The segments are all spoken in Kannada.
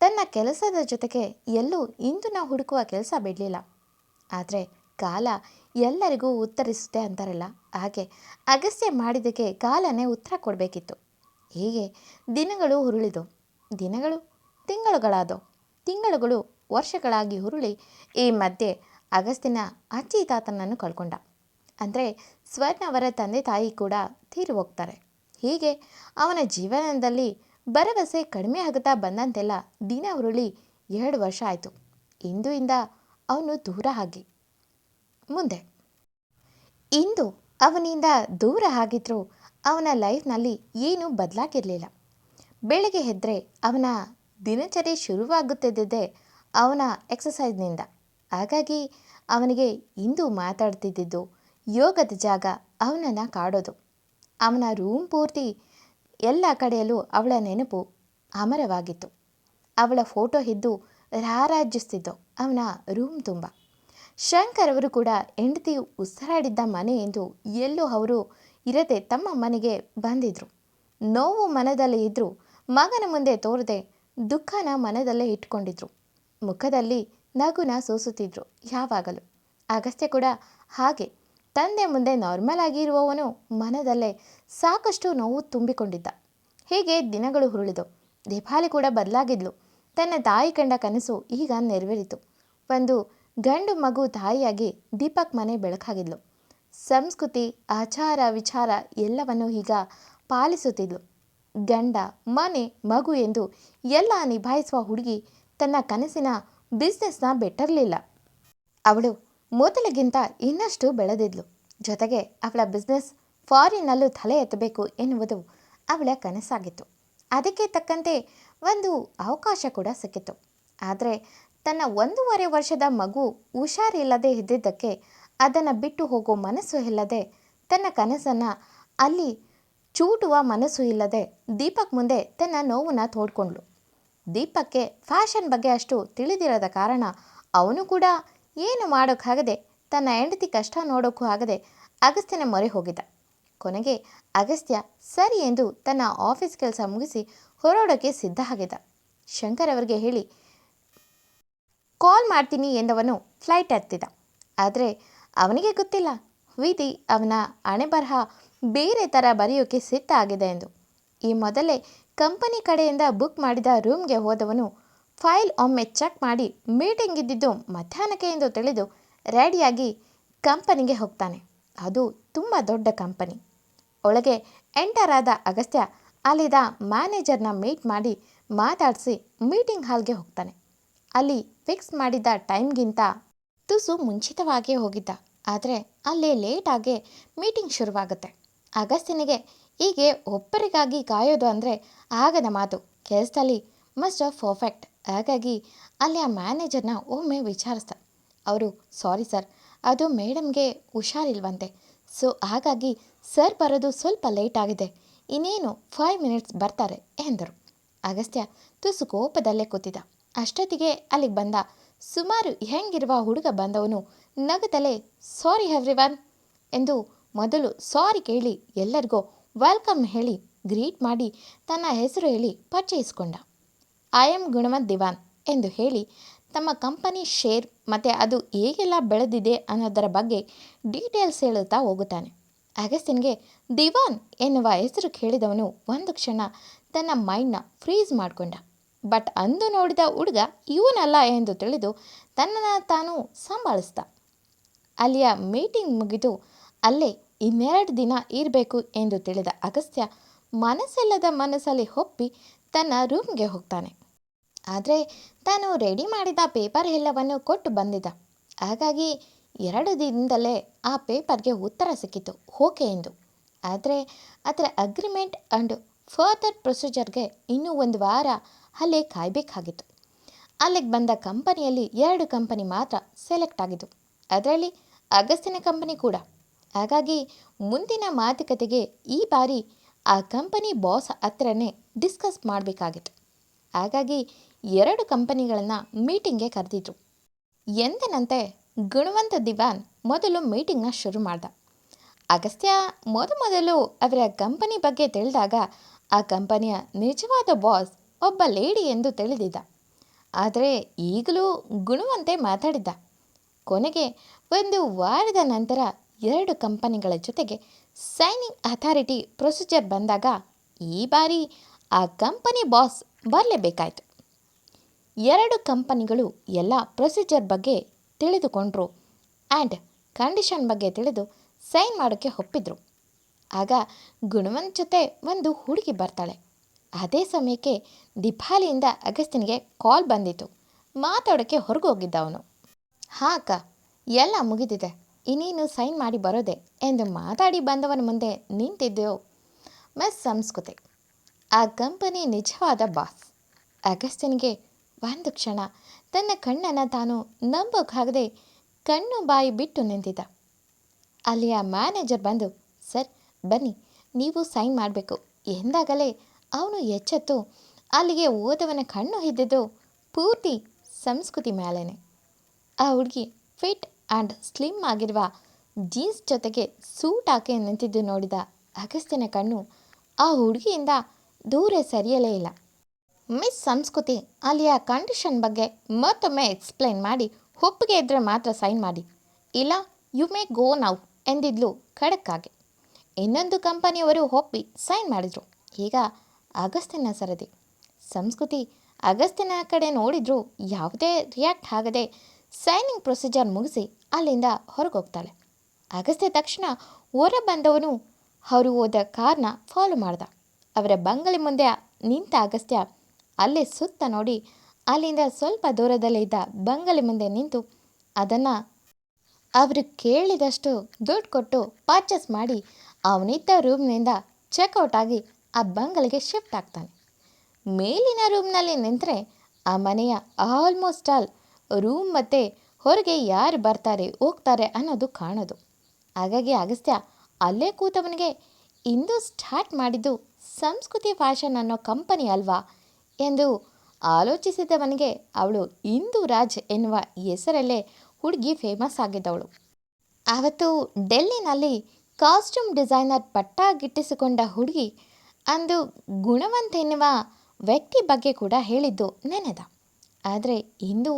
ತನ್ನ ಕೆಲಸದ ಜೊತೆಗೆ ಎಲ್ಲೂ ಇಂದು ನಾವು ಹುಡುಕುವ ಕೆಲಸ ಬಿಡಲಿಲ್ಲ. ಆದರೆ ಕಾಲ ಎಲ್ಲರಿಗೂ ಉತ್ತರಿಸುತ್ತೆ ಅಂತಾರಲ್ಲ. ಹಾಗೆ ಅಗಸ್ತ್ಯ ಮಾಡಿದ್ದಕ್ಕೆ ಕಾಲನೇ ಉತ್ತರ ಕೊಡಬೇಕಿತ್ತು. ಹೀಗೆ ದಿನಗಳು ಹುರುಳಿದು ದಿನಗಳು, ತಿಂಗಳುಗಳಾದವು. ತಿಂಗಳುಗಳು ವರ್ಷಗಳಾಗಿ ಹುರುಳಿ ಈ ಮಧ್ಯೆ ಅಗಸ್ತಿನ ಅಜ್ಜಿ ತಾತನನ್ನು ಕಳ್ಕೊಂಡ. ಅಂದರೆ ಸ್ವರ್ಣ ಅವರ ತಂದೆ ತಾಯಿ ಕೂಡ ತೀರಿ ಹೋಗ್ತಾರೆ. ಹೀಗೆ ಅವನ ಜೀವನದಲ್ಲಿ ಭರವಸೆ ಕಡಿಮೆ ಆಗುತ್ತಾ ಬಂದಂತೆಲ್ಲ ದಿನ ಉರುಳಿ ಎರಡು ವರ್ಷ ಆಯಿತು. ಇಂದುಯಿಂದ ಅವನು ದೂರ ಆಗಿ. ಮುಂದೆ. ಇಂದು ಅವನಿಂದ ದೂರ ಆಗಿದ್ರೂ ಅವನ ಲೈಫ್ನಲ್ಲಿ ಏನೂ ಬದಲಾಗಿರಲಿಲ್ಲ. ಬೆಳಗ್ಗೆ ಎದ್ದರೆ ಅವನ ದಿನಚರಿ ಶುರುವಾಗುತ್ತಿದ್ದೇ ಅವನ ಎಕ್ಸಸೈಸ್ನಿಂದ ಹಾಗಾಗಿ ಅವನಿಗೆ ಇಂದು ಮಾತಾಡ್ತಿದ್ದಿದ್ದು ಯೋಗದ ಜಾಗ ಅವನನ್ನು ಕಾಡೋದು. ಅವನ ರೂಮ್ ಪೂರ್ತಿ ಎಲ್ಲ ಕಡೆಯಲ್ಲೂ ಅವಳ ನೆನಪು ಅಮರವಾಗಿತ್ತು. ಅವಳ ಫೋಟೋ ಇದ್ದು ರಾರಾಜಿಸ್ತಿದ್ದು ಅವನ ರೂಮ್ ತುಂಬ. ಶಂಕರ್ ಅವರು ಕೂಡ ಹೆಂಡತಿ ಉಸಿರಾಡಿದ್ದ ಮನೆ ಎಂದು ಎಲ್ಲೂ ಅವರು ಇರದೆ ತಮ್ಮ ಮನೆಗೆ ಬಂದಿದ್ರು. ನೋವು ಮನದಲ್ಲೇ ಇದ್ದರೂ ಮಗನ ಮುಂದೆ ತೋರದೆ ದುಃಖನ ಮನದಲ್ಲೇ ಇಟ್ಕೊಂಡಿದ್ರು. ಮುಖದಲ್ಲಿ ನಗುನ ಸೂಸುತ್ತಿದ್ರು ಯಾವಾಗಲೂ. ಅಗಸ್ತ್ಯ ಕೂಡ ಹಾಗೆ. ತಂದೆ ಮುಂದೆ ನಾರ್ಮಲ್ ಆಗಿರುವವನು ಮನದಲ್ಲೇ ಸಾಕಷ್ಟು ನೋವು ತುಂಬಿಕೊಂಡಿದ್ದ. ಹೀಗೆ ದಿನಗಳು ಹುರುಳಿದವು ದೀಪಾಲಿ ಕೂಡ ಬದಲಾಗಿದ್ಲು. ತನ್ನ ತಾಯಿ ಕಂಡ ಕನಸು ಈಗ ನೆರವೇರಿತು. ಒಂದು ಗಂಡು ಮಗು ತಾಯಿಯಾಗಿ ದೀಪಕ್ ಮನೆ ಬೆಳಕಾಗಿದ್ಲು. ಸಂಸ್ಕೃತಿ, ಆಚಾರ, ವಿಚಾರ ಎಲ್ಲವನ್ನು ಈಗ ಪಾಲಿಸುತ್ತಿದ್ಲು. ಗಂಡ, ಮನೆ, ಮಗು ಎಂದು ಎಲ್ಲ ನಿಭಾಯಿಸುವ ಹುಡುಗಿ ತನ್ನ ಕನಸಿನ ಬಿಸ್ನೆಸ್ನ ಬೆಟ್ಟರಲಿಲ್ಲ. ಅವಳು ಮೊದಲಿಗಿಂತ ಇನ್ನಷ್ಟು ಬೆಳೆದಿದ್ಲು. ಜೊತೆಗೆ ಅವಳ ಬಿಸ್ನೆಸ್ ಫಾರಿನ್ನಲ್ಲೂ ತಲೆ ಎತ್ತಬೇಕು ಎನ್ನುವುದು ಅವಳ ಕನಸಾಗಿತ್ತು. ಅದಕ್ಕೆ ತಕ್ಕಂತೆ ಒಂದು ಅವಕಾಶ ಕೂಡ ಸಿಕ್ಕಿತು ಆದರೆ ತನ್ನ ಒಂದೂವರೆ ವರ್ಷದ ಮಗು ಹುಷಾರಿಲ್ಲದೆ ಇದ್ದಿದ್ದಕ್ಕೆ ಅದನ್ನು ಬಿಟ್ಟು ಹೋಗೋ ಮನಸ್ಸು ಇಲ್ಲದೆ ತನ್ನ ಕನಸನ್ನು ಅಲ್ಲಿ ಚೂಟುವ ಮನಸ್ಸು ಇಲ್ಲದೆ ದೀಪಕ್ ಮುಂದೆ ತನ್ನ ನೋವನ್ನು ತೋಡ್ಕೊಂಡ್ಳು. ದೀಪಕ್ಕೆ ಫ್ಯಾಷನ್ ಬಗ್ಗೆ ಅಷ್ಟು ತಿಳಿದಿರದ ಕಾರಣ ಅವನು ಕೂಡ ಏನು ಮಾಡೋಕ್ಕಾಗದೆ ತನ್ನ ಹೆಂಡತಿ ಕಷ್ಟ ನೋಡೋಕ್ಕೂ ಆಗದೆ ಅಗಸ್ತಿನ ಮೊರೆ ಹೋಗಿದ್ದ. ಕೊನೆಗೆ ಅಗಸ್ತ್ಯ ಸರಿ ಎಂದು ತನ್ನ ಆಫೀಸ್ ಕೆಲಸ ಮುಗಿಸಿ ಹೊರಡೋಕ್ಕೆ ಸಿದ್ಧ ಆಗಿದ್ದ. ಶಂಕರ್ ಅವರಿಗೆ ಹೇಳಿ ಕಾಲ್ ಮಾಡ್ತೀನಿ ಎಂದವನು ಫ್ಲೈಟ್ ಹತ್ತಿದ. ಆದರೆ ಅವನಿಗೆ ಗೊತ್ತಿಲ್ಲ. ವಿಧಿ ಅವನ ಹಣೆಬರಹ ಬೇರೆ ಥರ ಬರೆಯೋಕ್ಕೆ ಸಿದ್ಧ ಆಗಿದೆ ಎಂದು. ಈ ಮೊದಲೇ ಕಂಪನಿ ಕಡೆಯಿಂದ ಬುಕ್ ಮಾಡಿದ ರೂಮ್ಗೆ ಹೋದವನು ಫೈಲ್ ಒಮ್ಮೆ ಚೆಕ್ ಮಾಡಿ ಮೀಟಿಂಗ್ ಇದ್ದಿದ್ದು ಮಧ್ಯಾಹ್ನಕ್ಕೆ ಎಂದು ತಿಳಿದು ರೆಡಿಯಾಗಿ ಕಂಪನಿಗೆ ಹೋಗ್ತಾನೆ. ಅದು ತುಂಬ ದೊಡ್ಡ ಕಂಪನಿ ಒಳಗೆ ಎಂಟರ್ ಆದ ಅಗಸ್ತ್ಯ ಅಲ್ಲಿದ್ದ ಮ್ಯಾನೇಜರ್ನ ಮೀಟ್ ಮಾಡಿ ಮಾತಾಡಿಸಿ ಮೀಟಿಂಗ್ ಹಾಲ್ಗೆ ಹೋಗ್ತಾನೆ. ಅಲ್ಲಿ ಫಿಕ್ಸ್ ಮಾಡಿದ್ದ ಟೈಮ್ಗಿಂತ ತುಸು ಮುಂಚಿತವಾಗಿಯೇ ಹೋಗಿದ್ದ. ಆದರೆ ಅಲ್ಲಿ ಲೇಟಾಗಿ ಮೀಟಿಂಗ್ ಶುರುವಾಗುತ್ತೆ. ಅಗಸ್ತ್ಯನಿಗೆ ಹೀಗೆ ಒಬ್ಬರಿಗಾಗಿ ಕಾಯೋದು ಅಂದರೆ ಆಗದ ಮಾತು. ಕೆಲಸದಲ್ಲಿ ಮಸ್ಟ್ ಪರ್ಫೆಕ್ಟ್. ಹಾಗಾಗಿ ಅಲ್ಲಿ ಆ ಮ್ಯಾನೇಜರ್ನ ಒಮ್ಮೆ ವಿಚಾರಿಸ್ದ. ಅವರು ಸಾರಿ ಸರ್. ಅದು ಮೇಡಮ್ಗೆ ಹುಷಾರಿಲ್ವಂತೆ. ಸೊ ಹಾಗಾಗಿ ಸರ್ ಬರೋದು ಸ್ವಲ್ಪ ಲೇಟ್ ಆಗಿದೆ. ಇನ್ನೇನು ಫೈವ್ ಮಿನಿಟ್ಸ್ ಬರ್ತಾರೆ ಎಂದರು. ಅಗಸ್ತ್ಯ ತುಸು ಕೋಪದಲ್ಲೇ ಕೂತಿದ್ದ. ಅಷ್ಟೊತ್ತಿಗೆ ಅಲ್ಲಿಗೆ ಬಂದ ಸುಮಾರು ಹೆಂಗಿರುವ ಹುಡುಗ ಬಂದವನು ನಗುತ್ತಲೇ ಸಾರಿ ಎವ್ರಿವನ್ ಎಂದು ಮೊದಲು ಸಾರಿ ಕೇಳಿ ಎಲ್ಲರಿಗೂ ವೆಲ್ಕಮ್ ಹೇಳಿ ಗ್ರೀಟ್ ಮಾಡಿ ತನ್ನ ಹೆಸರು ಹೇಳಿ ಪರಿಚಯಿಸಿಕೊಂಡ. ಐ ಆಮ್ ಗುಣವಂತ್ ದಿವಾನ್ ಎಂದು ಹೇಳಿ ತಮ್ಮ ಕಂಪನಿ ಶೇರ್ ಮತ್ತು ಅದು ಹೇಗೆಲ್ಲ ಬೆಳೆದಿದೆ ಅನ್ನೋದರ ಬಗ್ಗೆ ಡೀಟೇಲ್ಸ್ ಹೇಳುತ್ತಾ ಹೋಗುತ್ತಾನೆ. ಅಗಸ್ತಿನ್ಗೆ ದಿವಾನ್ ಎನ್ನುವ ಹೆಸರು ಕೇಳಿದವನು ಒಂದು ಕ್ಷಣ ತನ್ನ ಮೈಂಡ್ನ ಫ್ರೀಸ್ ಮಾಡಿಕೊಂಡ. ಬಟ್ ಅಂದು ನೋಡಿದ ಹುಡುಗ ಇವನಲ್ಲ ಎಂದು ತಿಳಿದು ತನ್ನನ್ನು ತಾನು ಸಂಭಾಳಿಸ್ದ. ಅಲ್ಲಿಯ ಮೀಟಿಂಗ್ ಮುಗಿದು ಅಲ್ಲೇ ಇನ್ನೆರಡು ದಿನ ಇರಬೇಕು ಎಂದು ತಿಳಿದ ಅಗಸ್ತ್ಯ ಮನಸ್ಸಿಲ್ಲದ ಮನಸ್ಸಲ್ಲಿ ಒಪ್ಪಿ ತನ್ನ ರೂಮ್ಗೆ ಹೋಗ್ತಾನೆ. ಆದರೆ ತಾನು ರೆಡಿ ಮಾಡಿದ ಪೇಪರ್ ಎಲ್ಲವನ್ನು ಕೊಟ್ಟು ಬಂದಿದ್ದ. ಹಾಗಾಗಿ ಎರಡು ದಿನದಲ್ಲೇ ಆ ಪೇಪರ್ಗೆ ಉತ್ತರ ಸಿಕ್ಕಿತು. ಓಕೆ ಎಂದು. ಆದರೆ ಅದರ ಅಗ್ರಿಮೆಂಟ್ ಆ್ಯಂಡ್ ಫರ್ದರ್ ಪ್ರೊಸೀಜರ್ಗೆ ಇನ್ನೂ ಒಂದು ವಾರ ಅಲ್ಲೇ ಕಾಯಬೇಕಾಗಿತ್ತು. ಅಲ್ಲಿಗೆ ಬಂದ ಕಂಪನಿಯಲ್ಲಿ ಎರಡು ಕಂಪನಿ ಮಾತ್ರ ಸೆಲೆಕ್ಟ್ ಆಗಿದ್ದು, ಅದರಲ್ಲಿ ಅಗಸ್ತಿನ ಕಂಪನಿ ಕೂಡ. ಹಾಗಾಗಿ ಮುಂದಿನ ಮಾತುಕತೆಗೆ ಈ ಬಾರಿ ಆ ಕಂಪನಿ ಬಾಸ್ ಹತ್ರನೇ ಡಿಸ್ಕಸ್ ಮಾಡಬೇಕಾಗಿತ್ತು. ಹಾಗಾಗಿ ಎರಡು ಕಂಪನಿಗಳನ್ನು ಮೀಟಿಂಗ್ಗೆ ಕರೆದಿದ್ರು. ಎಂದಿನಂತೆ ಗುಣವಂತ ದಿವಾನ್ ಮೊದಲು ಮೀಟಿಂಗ್ನ ಶುರು ಮಾಡ್ದ. ಅಗಸ್ತ್ಯ ಮೊದಮೊದಲು ಅವರ ಕಂಪನಿ ಬಗ್ಗೆ ತಿಳಿದಾಗ ಆ ಕಂಪನಿಯ ನಿಜವಾದ ಬಾಸ್ ಒಬ್ಬ ಲೇಡಿ ಎಂದು ತಿಳಿದಿದ್ದ. ಆದರೆ ಈಗಲೂ ಗುಣವಂತೆ ಮಾತಾಡಿದ್ದ. ಕೊನೆಗೆ ಒಂದು ವಾರದ ನಂತರ ಎರಡು ಕಂಪನಿಗಳ ಜೊತೆಗೆ ಸೈನಿಂಗ್ ಅಥಾರಿಟಿ ಪ್ರೊಸೀಜರ್ ಬಂದಾಗ ಈ ಬಾರಿ ಆ ಕಂಪನಿ ಬಾಸ್ ಬರಲೇಬೇಕಾಯ್ತು. ಎರಡು ಕಂಪನಿಗಳು ಎಲ್ಲ ಪ್ರೊಸೀಜರ್ ಬಗ್ಗೆ ತಿಳಿದುಕೊಂಡ್ರು ಆ್ಯಂಡ್ ಕಂಡೀಷನ್ ಬಗ್ಗೆ ತಿಳಿದು ಸೈನ್ ಮಾಡೋಕ್ಕೆ ಒಪ್ಪಿದ್ರು. ಆಗ ಗುಣವನ್ ಜೊತೆ ಒಂದು ಹುಡುಗಿ ಬರ್ತಾಳೆ. ಅದೇ ಸಮಯಕ್ಕೆ ದಿಪಾಲಿಯಿಂದ ಅಗಸ್ತಿನಿಗೆ ಕಾಲ್ ಬಂದಿತ್ತು. ಮಾತಾಡೋಕ್ಕೆ ಹೊರಗೆ ಹೋಗಿದ್ದ ಅವನು. ಎಲ್ಲ ಮುಗಿದಿದೆ. ಇನ್ನೇನು ಸೈನ್ ಮಾಡಿ ಬರೋದೆ ಎಂದು ಮಾತಾಡಿ ಬಂದವನ ಮುಂದೆ ನಿಂತಿದ್ದೆವು ಮಿಸ್ ಸಂಸ್ಕೃತಿ. ಆ ಕಂಪನಿ ನಿಜವಾದ ಬಾಸ್. ಅಗಸ್ತ್ಯನಿಗೆ ಒಂದು ಕ್ಷಣ. ತನ್ನ ಕಣ್ಣನ್ನು ತಾನು ನಂಬೋಕ್ಕಾಗದೆ ಕಣ್ಣು ಬಾಯಿ ಬಿಟ್ಟು ನಿಂತಿದ್ದ. ಅಲ್ಲಿಯ ಮ್ಯಾನೇಜರ್ ಬಂದು, ಸರ್, ಬನ್ನಿ, ನೀವು ಸೈನ್ ಮಾಡಬೇಕು. ಎಂದಾಗಲೇ ಅವನು ಎಚ್ಚೆತ್ತು. ಅಲ್ಲಿಗೆ ಓದವನ ಕಣ್ಣು ಹಿದ್ದಿದ್ದು ಪೂರ್ತಿ ಸಂಸ್ಕೃತಿ ಮೇಲೇನೆ. ಆ ಹುಡುಗಿ ಫಿಟ್ ಆ್ಯಂಡ್ ಸ್ಲಿಮ್ ಆಗಿರುವ ಜೀನ್ಸ್ ಜೊತೆಗೆ ಸೂಟ್ ಹಾಕಿ ನಿಂತಿದ್ದು ನೋಡಿದ ಅಗಸ್ತ್ಯನ ಕಣ್ಣು ಆ ಹುಡುಗಿಯಿಂದ ದೂರ ಸರಿಯಲೇ ಇಲ್ಲ. ಮಿಸ್ ಸಂಸ್ಕೃತಿ ಅಲ್ಲಿಯ ಕಂಡೀಷನ್ ಬಗ್ಗೆ ಮತ್ತೊಮ್ಮೆ ಎಕ್ಸ್ಪ್ಲೈನ್ ಮಾಡಿ ಒಪ್ಪಿಗೆ ಇದ್ದರೆ ಮಾತ್ರ ಸೈನ್ ಮಾಡಿ. ಇಲ್ಲ ಯು ಮೇ ಗೋ ನೌ ಎಂದಿದ್ಲು ಖಡಕ್ಕಾಗಿ. ಇನ್ನೊಂದು ಕಂಪನಿಯವರು ಒಪ್ಪಿ ಸೈನ್ ಮಾಡಿದರು. ಈಗ ಅಗಸ್ತ್ಯನ ಸರದಿ. ಸಂಸ್ಕೃತಿ ಅಗಸ್ತ್ಯನ ಕಡೆ ನೋಡಿದರೂ ಯಾವುದೇ ರಿಯಾಕ್ಟ್ ಆಗದೆ ಸೈನಿಂಗ್ ಪ್ರೊಸೀಜರ್ ಮುಗಿಸಿ ಅಲ್ಲಿಂದ ಹೊರಗೋಗ್ತಾಳೆ. ಅಗಸ್ತ್ಯ ತಕ್ಷಣ ಹೊರ ಬಂದವನು ಅವರು ಹೋದ ಕಾರ್ನ ಫಾಲೋ ಮಾಡ್ದ. ಅವರ ಬಂಗಲೆ ಮುಂದೆ ನಿಂತ ಅಗಸ್ತ್ಯ ಅಲ್ಲೇ ಸುತ್ತ ನೋಡಿ. ಅಲ್ಲಿಂದ ಸ್ವಲ್ಪ ದೂರದಲ್ಲೇ ಇದ್ದ ಬಂಗಲೆ ಮುಂದೆ ನಿಂತು ಅದನ್ನು ಅವರು ಕೇಳಿದಷ್ಟು ದುಡ್ಡು ಕೊಟ್ಟು ಪರ್ಚೇಸ್ ಮಾಡಿ ಅವನಿದ್ದ ರೂಮ್ನಿಂದ ಚೆಕ್ಔಟ್ ಆಗಿ ಆ ಬಂಗಲೆಗೆ ಶಿಫ್ಟ್ ಆಗ್ತಾನೆ. ಮೇಲಿನ ರೂಮ್ನಲ್ಲಿ ನಿಂತರೆ ಆ ಮನೆಯ ಆಲ್ಮೋಸ್ಟ್ ಆಲ್ ರೂಮ್ ಮತ್ತು ಹೊರಗೆ ಯಾರು ಬರ್ತಾರೆ, ಹೋಗ್ತಾರೆ ಅನ್ನೋದು ಕಾಣೋದು. ಹಾಗಾಗಿ ಅಗಸ್ತ್ಯ ಅಲ್ಲೇ ಕೂತವನಿಗೆ ಇಂದು ಸ್ಟಾರ್ಟ್ ಮಾಡಿದ್ದು ಸಂಸ್ಕೃತಿ ಫ್ಯಾಷನ್ ಅನ್ನೋ ಕಂಪನಿ ಅಲ್ವಾ? ಎಂದು ಆಲೋಚಿಸಿದವನಿಗೆ ಅವಳು ಇಂದು ರಾಜ್ ಎನ್ನುವ ಹೆಸರಲ್ಲೇ ಹುಡುಗಿ ಫೇಮಸ್ ಆಗಿದ್ದವಳು. ಆವತ್ತು ಡೆಲ್ಲಿನಲ್ಲಿ ಕಾಸ್ಟ್ಯೂಮ್ ಡಿಸೈನರ್ ಪಟ್ಟ ಗಿಟ್ಟಿಸಿಕೊಂಡ ಹುಡುಗಿ ಅಂದು ಗುಣವಂತ ಎನ್ನುವ ವ್ಯಕ್ತಿ ಬಗ್ಗೆ ಕೂಡ ಹೇಳಿದ್ದು ನೆನೆದ. ಆದರೆ ಇಂದು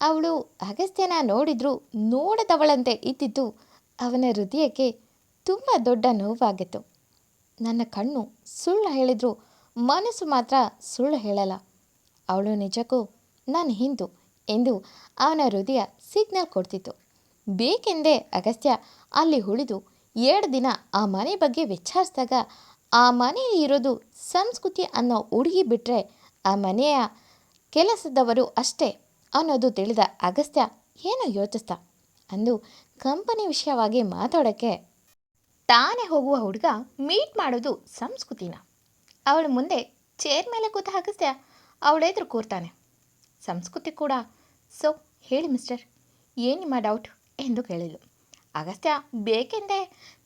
ಅವಳು ಅಗಸ್ತ್ಯನ ನೋಡಿದ್ರೂ ನೋಡದವಳಂತೆ ಇದ್ದಿದ್ದು ಅವನ ಹೃದಯಕ್ಕೆ ತುಂಬ ದೊಡ್ಡ ನೋವಾಗಿತ್ತು. ನನ್ನ ಕಣ್ಣು ಸುಳ್ಳು ಹೇಳಿದ್ರು ಮನಸ್ಸು ಮಾತ್ರ ಸುಳ್ಳು ಹೇಳಲ್ಲ. ಅವಳು ನಿಜಕ್ಕೂ ನಾನು ಹಿಂದು ಎಂದು ಅವನ ಹೃದಯ ಸಿಗ್ನಲ್ ಕೊಡ್ತಿತ್ತು. ಬೇಕೆಂದೇ ಅಗಸ್ತ್ಯ ಅಲ್ಲಿ ಉಳಿದು ಎರಡು ದಿನ ಆ ಮನೆ ಬಗ್ಗೆ ವಿಚಾರಿಸಿದಾಗ ಆ ಮನೆಯಲ್ಲಿ ಇರೋದು ಸಂಸ್ಕೃತಿ ಅನ್ನೋ ಹುಡುಗಿ ಬಿಟ್ಟರೆ ಆ ಮನೆಯ ಕೆಲಸದವರು ಅಷ್ಟೇ ಅನ್ನೋದು ತಿಳಿದ ಅಗಸ್ತ್ಯ ಏನೋ ಯೋಚಿಸ್ತ ಅಂದು ಕಂಪನಿ ವಿಷಯವಾಗಿ ಮಾತಾಡೋಕ್ಕೆ ತಾನೇ ಹೋಗುವ ಹುಡುಗ ಮೀಟ್ ಮಾಡೋದು ಸಂಸ್ಕೃತಿನ. ಅವಳ ಮುಂದೆ ಚೇರ್ ಮೇಲೆ ಕೂತು ಅಗಸ್ತ್ಯ ಅವಳೆದುರು ಕೂರ್ತಾನೆ. ಸಂಸ್ಕೃತಿ ಕೂಡ. ಸೊ ಹೇಳಿ ಮಿಸ್ಟರ್ ಏನು ನಿಮ್ಮ ಡೌಟ್ ಎಂದು ಕೇಳಿದ್ಲು. ಅಗಸ್ತ್ಯ, ಬೇಕೆಂದೆ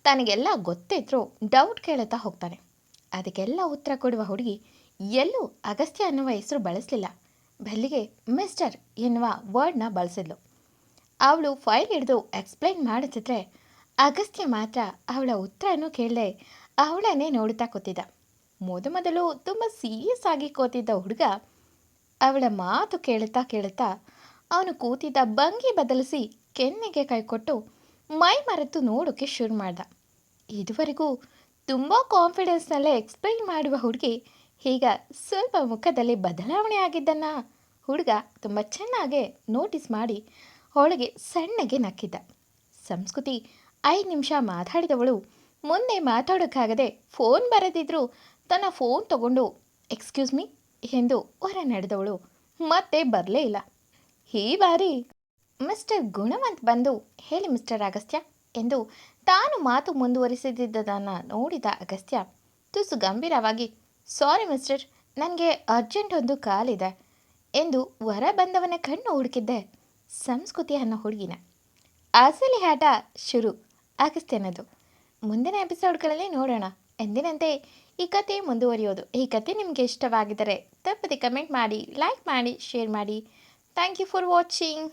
ತನಗೆಲ್ಲ ಗೊತ್ತಿದ್ರೂ ಡೌಟ್ ಕೇಳುತ್ತಾ ಹೋಗ್ತಾನೆ. ಅದಕ್ಕೆಲ್ಲ ಉತ್ತರ ಕೊಡುವ ಹುಡುಗಿ ಎಲ್ಲೂ ಅಗಸ್ತ್ಯ ಅನ್ನುವ ಹೆಸರು ಬಳಸಲಿಲ್ಲ. ಬಲ್ಲಿಗೆ ಮಿಸ್ಟರ್ ಎನ್ನುವ ವರ್ಡ್ನ ಬಳಸಿದ್ಲು. ಅವಳು ಫೈಲ್ ಹಿಡಿದು ಎಕ್ಸ್ಪ್ಲೈನ್ ಮಾಡುತ್ತಿದ್ರೆ ಅಗಸ್ತ್ಯ ಮಾತ್ರ ಅವಳ ಉತ್ತರನೂ ಕೇಳದೆ ಅವಳನ್ನೇ ನೋಡುತ್ತಾ ಕೂತಿದ್ದ. ಮೊದಮೊದಲು ತುಂಬ ಸೀರಿಯಸ್ ಆಗಿ ಕೂತಿದ್ದ ಹುಡುಗ ಅವಳ ಮಾತು ಕೇಳುತ್ತಾ ಕೇಳುತ್ತಾ ಅವನು ಕೂತಿದ್ದ ಭಂಗಿ ಬದಲಿಸಿ ಕೆನ್ನೆಗೆ ಕೈಕೊಟ್ಟು ಮೈ ಮರೆತು ನೋಡೋಕ್ಕೆ ಶುರು ಮಾಡ್ದ. ಇದುವರೆಗೂ ತುಂಬ ಕಾನ್ಫಿಡೆನ್ಸ್ನಲ್ಲೇ ಎಕ್ಸ್ಪ್ಲೈನ್ ಮಾಡುವ ಹುಡುಗಿ ಈಗ ಸ್ವಲ್ಪ ಮುಖದಲ್ಲಿ ಬದಲಾವಣೆ ಆಗಿದ್ದನ್ನ ಹುಡುಗ ತುಂಬ ಚೆನ್ನಾಗೇ ನೋಟಿಸ್ ಮಾಡಿ ಅವಳಿಗೆ ಸಣ್ಣಗೆ ನಕ್ಕಿದ್ದ. ಸಂಸ್ಕೃತಿ ಐದು ನಿಮಿಷ ಮಾತಾಡಿದವಳು ಮುಂದೆ ಮಾತಾಡೋಕ್ಕಾಗದೆ ಫೋನ್ ಬರೆದಿದ್ರು ತನ್ನ ಫೋನ್ ತಗೊಂಡು ಎಕ್ಸ್ಕ್ಯೂಸ್ ಮೀ ಎಂದು ಹೊರ ನಡೆದವಳು. ಮತ್ತೆ ಬರಲೇ ಇಲ್ಲ. ಈ ಬಾರಿ ಮಿಸ್ಟರ್ ಗುಣವಂತ್ ಬಂದು, ಹೇಳಿ ಮಿಸ್ಟರ್ ಅಗಸ್ತ್ಯ, ಎಂದು ತಾನು ಮಾತು ಮುಂದುವರಿಸಿದ್ದನ್ನು ನೋಡಿದ ಅಗಸ್ತ್ಯ ತುಸು ಗಂಭೀರವಾಗಿ ಸಾರಿ ಮಿಸ್ಟರ್ ನನಗೆ ಅರ್ಜೆಂಟ್ ಒಂದು ಕಾಲಿದೆ ಎಂದು ಹೊರ ಬಂದವನ ಕಣ್ಣು ಹುಡುಕಿದ್ದೆ ಸಂಸ್ಕೃತಿ ಅನ್ನೋ ಹುಡುಗಿನ. ಅಸಲಿ ಆಟ ಶುರು ಆಗಿಸ್ತೇನದು ಮುಂದಿನ ಎಪಿಸೋಡ್ಗಳಲ್ಲಿ ನೋಡೋಣ. ಎಂದಿನಂತೆ ಈ ಕತೆ ಮುಂದುವರಿಯೋದು. ಈ ಕತೆ ನಿಮಗೆ ಇಷ್ಟವಾಗಿದ್ದರೆ ತಪ್ಪದೆ ಕಮೆಂಟ್ ಮಾಡಿ, ಲೈಕ್ ಮಾಡಿ, ಶೇರ್ ಮಾಡಿ. Thank you for watching.